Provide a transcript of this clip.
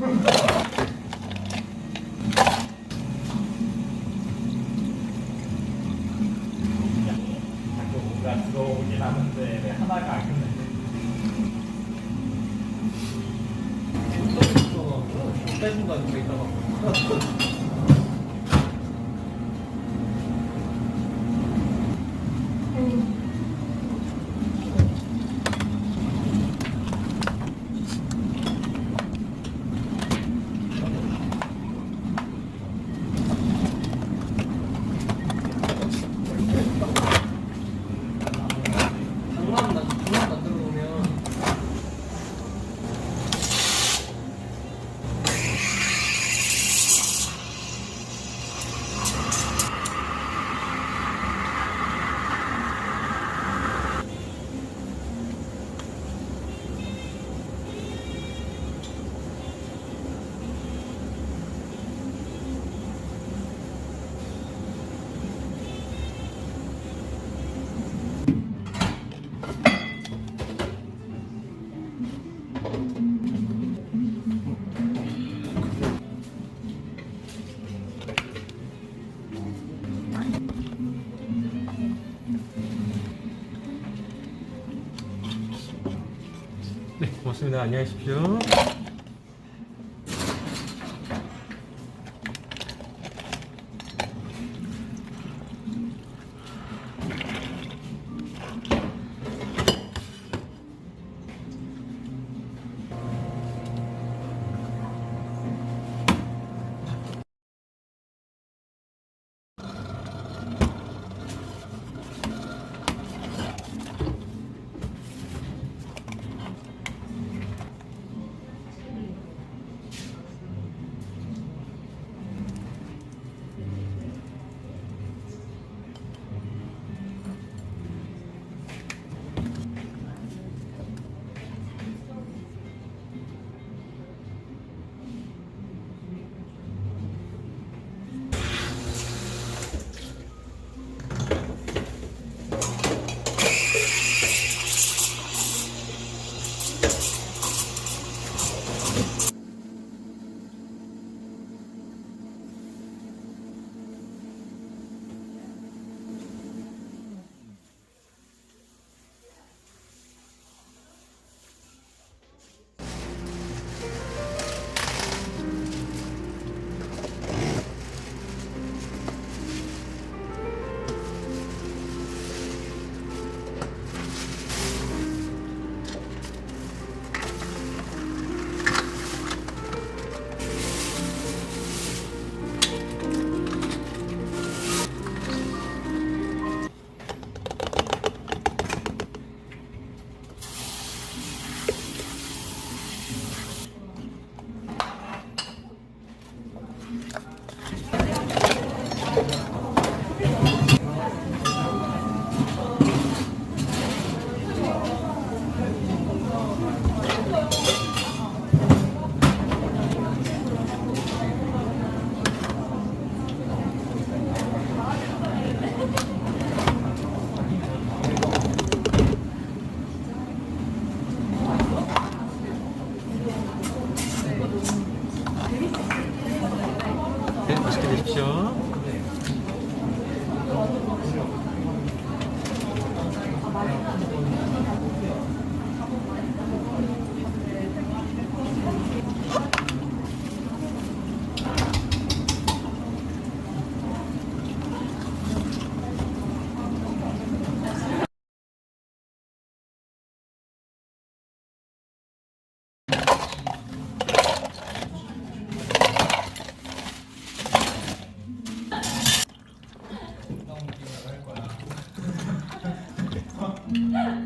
자꾸 뭔가 들어오긴 하는데 왜 하나가 안 끝내? 빼준다 이렇게 있다가 고맙습니다. 안녕히 계십시오. 드십시오. Yeah.